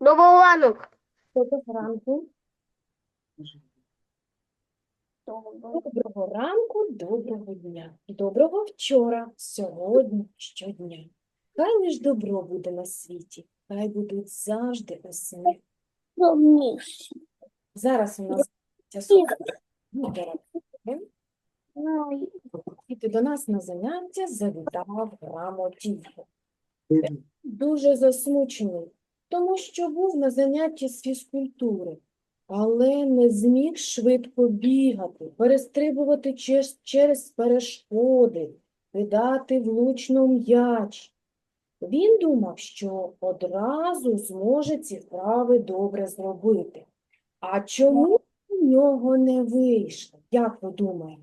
Доброго. Доброго ранку. Доброго ранку, доброго дня. Доброго вчора, сьогодні, щодня. Хай лиш добро буде на світі, хай будуть завжди усміх. Зараз у нас літератури. І до нас на заняття завітав грамотійко. Дуже засмучений, тому що був на занятті з фізкультури, але не зміг швидко бігати, перестрибувати через перешкоди, кидати влучно м'яч. Він думав, що одразу зможе ці вправи добре зробити. А чому у нього не вийшло? Як ви думаєте?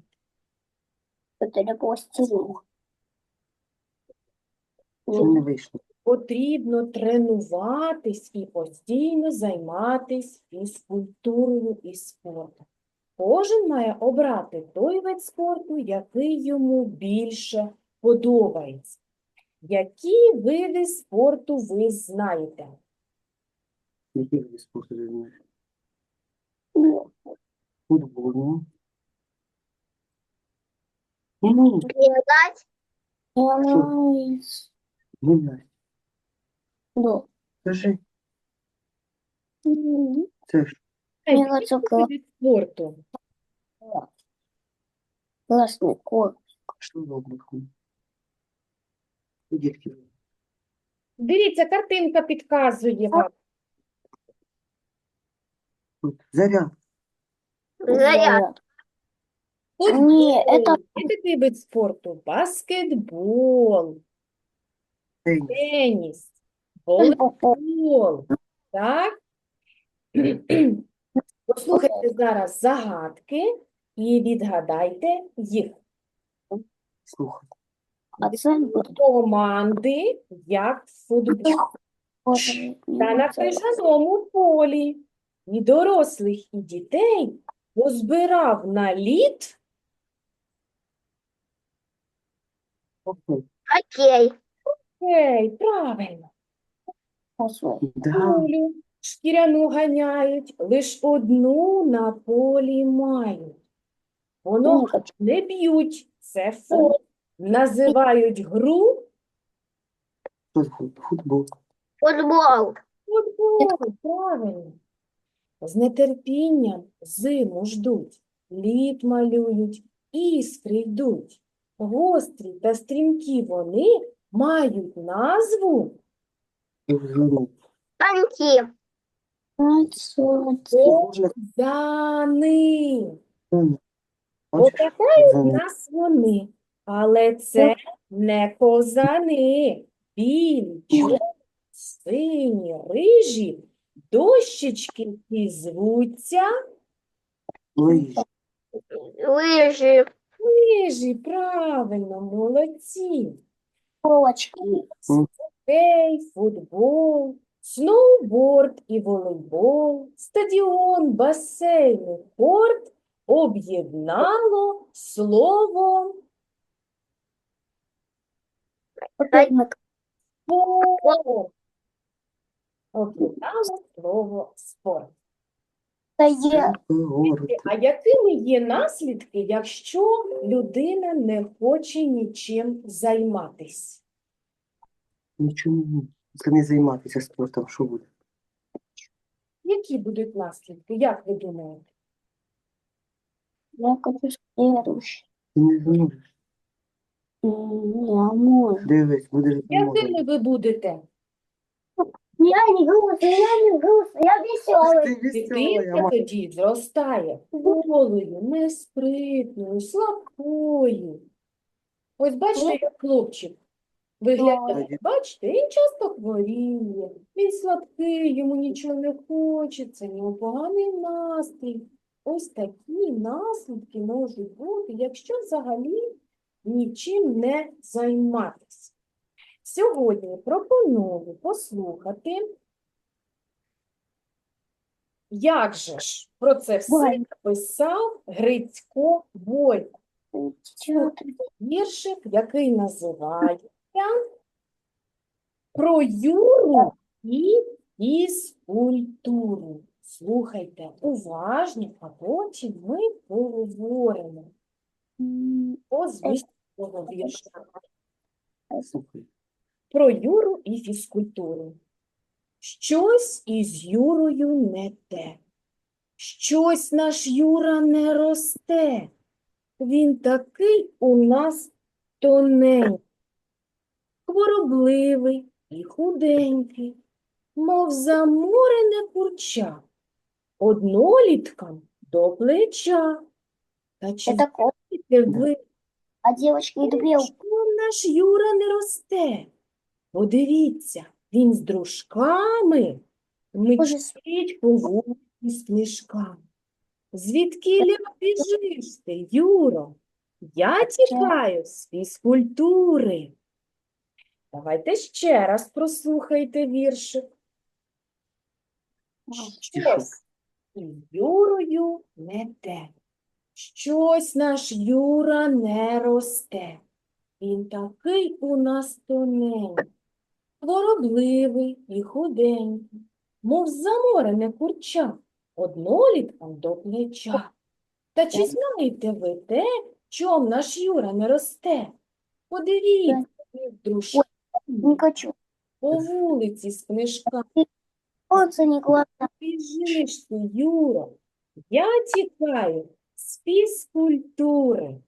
Що не вийшло? Потрібно тренуватись і постійно займатись фізкультурою і спортом. Кожен має обрати той вид спорту, який йому більше подобається. Які види спорту ви знаєте? Які види спорту ти знаєш? Ну, Футбол. Ну, гімнастика. Да. Скажи, це ж Мне кажется, кла- Види спорту. классный корм. що робить? Дітки. Дивіться, картинка підказує вам. Тут заряд. Заряд. Футбол. Ні, это- Є такий вид спорту. Баскетбол, Теніс. теніс, Волейбол. Так? Послухайте зараз загадки і відгадайте їх. Слухай. А це Команди, як в футболі. Та на крижаному полі. І дорослих, і дітей позбирав на лід Окей. Окей. Правильно. Да. Шкіряну ганяють, лиш одну на полі мають. Воно не б'ють, це фут. Називають гру футбол? Футбол. футбол. Правильно. З нетерпінням зиму ждуть, лід малюють, іскри йдуть. Гострі та стрімкі вони мають назву. Танки. Зани. Таня. Бачиш? Нас вони, але це не козани. Білі, сині, рижі, дощечки ці звуться Лижі. Лыжи. лижі, правильно, молодці. Полочки. Хокей, футбол, сноуборд і волейбол, стадіон, басейн, порт об'єднало слово спорт. Об'єднало слово спорт. я. Город. А якими є наслідки, якщо людина не хоче нічим займатись? Нічого не Якщо не займатися спортом, що буде? Які будуть наслідки? Як ви думаєте? Я хочу следующий. Ти не зможеш. Я можу. Дивись, будеш допомогти. Якими ви будете? Я не грустный, я не грустный, я веселый. Ти весела, Дитинка тоді зростає голою, неспритною, слабкою. Ось бачите, як хлопчик виглядає. Бачите, він часто хворіє, він слабкий, йому нічого не хочеться, нього поганий настрій. Ось такі наслідки можуть бути, якщо взагалі нічим не займатися. Сьогодні пропоную послухати, як же ж про це все Бойко. писав Грицько Бойко. Віршик, який називається Про Юру і фізкультуру. Слухайте уважно, а потім ми поговоримо цього вірша про Юру і фізкультуру. Щось із Юрою не те. Щось наш Юра не росте. Він такий у нас тоненький, хворобливий і худенький, мов замурене курча, одноліткам до плеча. Та чи Это кот, знаєте ви, а девочки Чому наш Юра не росте? Подивіться, він з дружками Боже, мчить по вулиці з книжками. Звідкіля біжиш ти, Юро? Я тікаю з фізкультури. Давайте ще раз прослухайте віршик. Щось Юрою не те. Щось наш Юра не росте. Він такий у нас тоненький, хворобливий і худенький, мов заморене курча, однолітком до плеча. Та чи знаєте ви те, чом наш Юра не росте? Подивіться, дружки, не хочу. по вулиці з книжками. Солнце не глаза. Біжиш ти, Юро, я тікаю з фізкультури.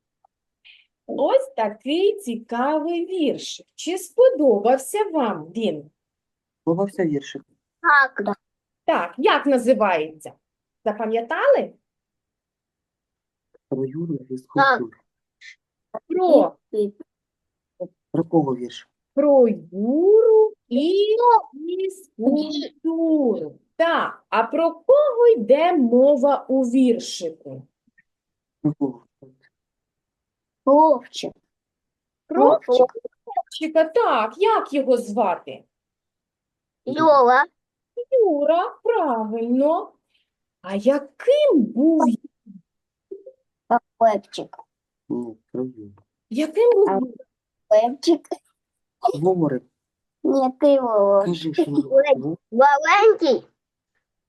Ось такий цікавий віршик. Чи сподобався вам він? Сподобався віршик. Так, да. Так, як називається? Запам'ятали? Про Юру і фізкультуру. Про, Про кого вірш? Про Юру і фізкультуру. Так, а про кого йде мова у віршику? Про кого? Вовчик. Про Вовчик. хлопчика, так, як його звати? Лёва. Юра, правильно. А яким був, Пепчик. Яким був. Пепчик. Говори, Нет, ты его. кажи, що Ой. Маленький.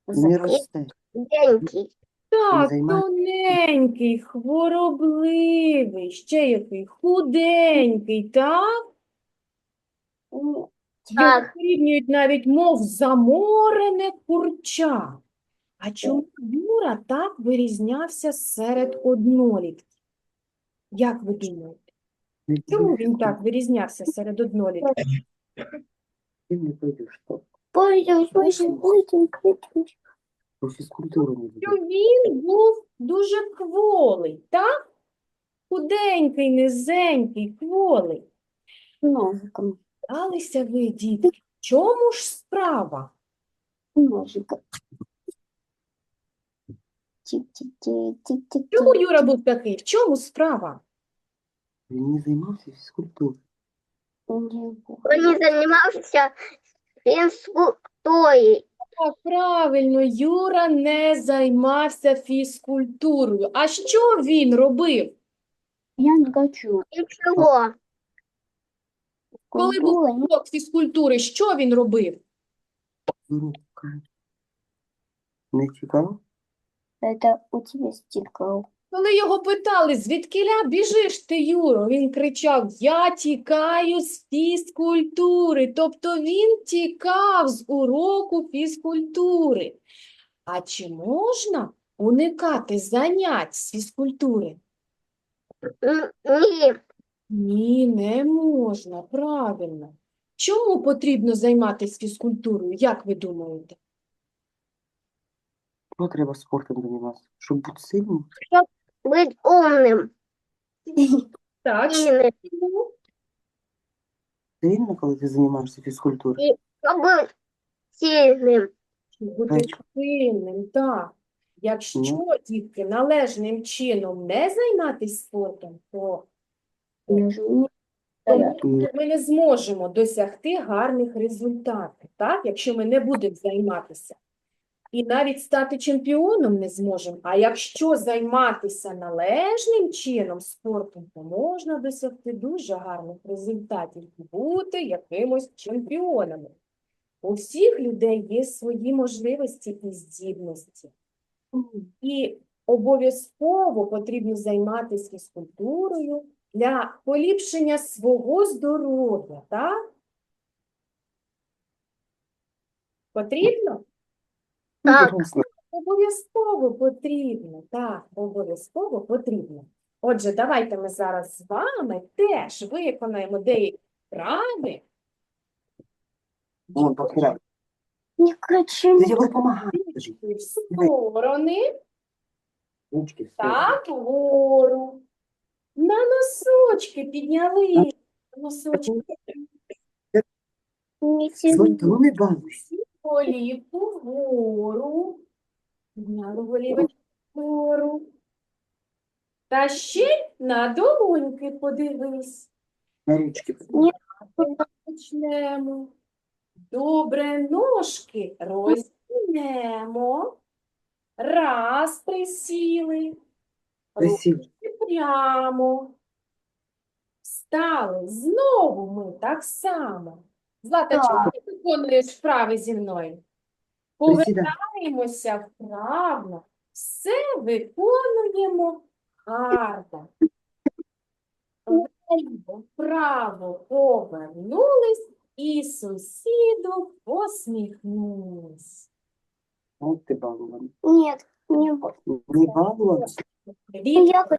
не росте. Маленький. Так, займає- тоненький, хворобливий, ще який худенький, так? Його Так. порівнюють навіть, мов заморене курча. А чому Юра так вирізнявся серед однолітків? Як ви думаєте? Чому він так вирізнявся серед однолітків? Ти не пойдеш, так. Пойдем, пойдем, пойдем, пойдем. Про фізкультуру не що буде. він був дуже кволий, так? Худенький, низенький, кволий. Ножиком. Алися ви, дітки, в чому ж справа? Ножиком. Чому Юра був такий? В чому справа? Він не займався фізкультурою. Он не занимался физкультурой. Так, правильно, Юра не займався фізкультурою. А що він робив? Я не хочу. Ничего. Коли був урок фізкультури, що він робив? Не цікаво? Это у тебя стикал. Коли його питали, звідкіля біжиш ти, Юро, він кричав: Я тікаю з фізкультури. Тобто він тікав з уроку фізкультури. А чи можна уникати занять з фізкультури? Нет. Ні, не можна, правильно. Чому потрібно займатися фізкультурою, як ви думаєте? Чого треба спортом займатися? Щоб бути сильним? Быть умным. Так, Сильным. чому? Сильно, коли ти займаєшся фізкультурою? Чтобы сильным. Щоб бути Речі. сильним, так. Якщо Ну. дітки належним чином не займатися спортом, то Я же не то ми не зможемо досягти гарних результатів, так? Якщо ми не будемо займатися. І навіть стати чемпіоном не зможемо. А якщо займатися належним чином спортом, то можна досягти дуже гарних результатів і бути якимось чемпіонами. У всіх людей є свої можливості і здібності. І обов'язково потрібно займатися фізкультурою для поліпшення свого здоров'я, так? Потрібно? Так. Обов'язково потрібно, так, обов'язково потрібно. Отже, давайте ми зараз з вами теж виконаємо деякі вправи. Вон. Не його допомагай. Ручки в сторони, Ручки так, вгору. На носочки підняли. На Носочки Злата, ну не балуйся. Голівку вгору. Підняли голівочку вгору. Та ще на долоньки подивись. На ручки. Почнемо. Добре, ножки розділимо. Раз, присіли. Руки прямо. Встали. Знову ми так само. Злата, чому виконуєш вправи зі мною? Повертаємося вправо. Все виконуємо гарно. Вліво, вправо повернулись і сусіду посміхнулись. От ти балуван. Нет, не буду. Не балуван. Я, хочу-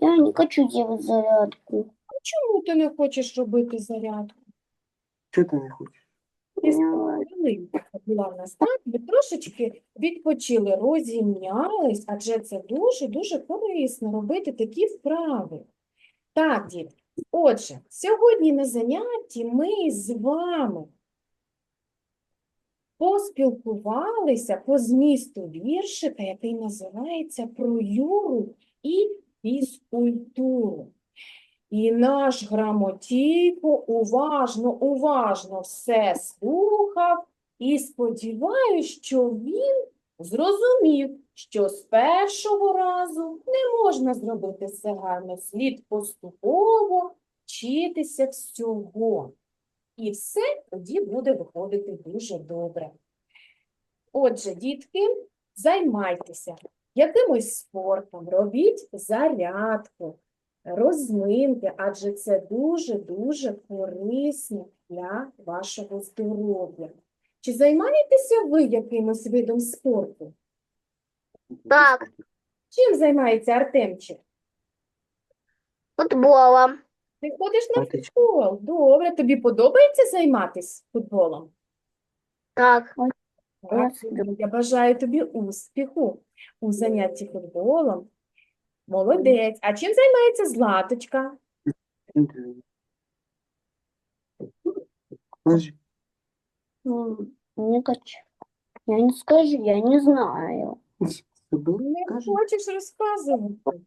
я не хочу делать зарядку. Чому ти не хочеш робити зарядку? Чого ти не хочеш? Була в нас так, ми трошечки відпочили, розім'ялись, адже це дуже-дуже корисно робити такі вправи. Так, дітки, отже, сьогодні на занятті ми з вами поспілкувалися по змісту віршика, який називається «Про Юру і фізкультуру». І наш грамотійко уважно, уважно все слухав і сподіваюсь, що він зрозумів, що з першого разу не можна зробити все гарно, слід поступово вчитися всього. І все тоді буде виходити дуже добре. Отже, дітки, займайтеся якимось спортом, робіть зарядку розминки, адже це дуже-дуже корисно для вашого здоров'я. Чи займаєтеся ви якимось видом спорту? Так. Чим займається Артемчик? Футболом. Ти ходиш на футбол. Добре, тобі подобається займатися футболом? Так. Так, я бажаю тобі успіху у занятті футболом. Молодець. А чим займається Златочка? Скажи. М, Не хочу. Я не скажу, я не знаю. Не Скажи. хочеш розказувати?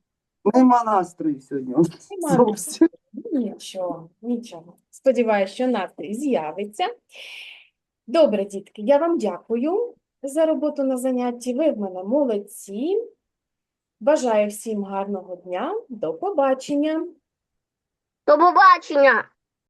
Нема настрою сьогодні. Нема Зовсім. Нічого, нічого. Сподіваюся, що настрій з'явиться. Добре, дітки, я вам дякую за роботу на занятті. Ви в мене молодці. Бажаю всім гарного дня. До побачення. До побачення.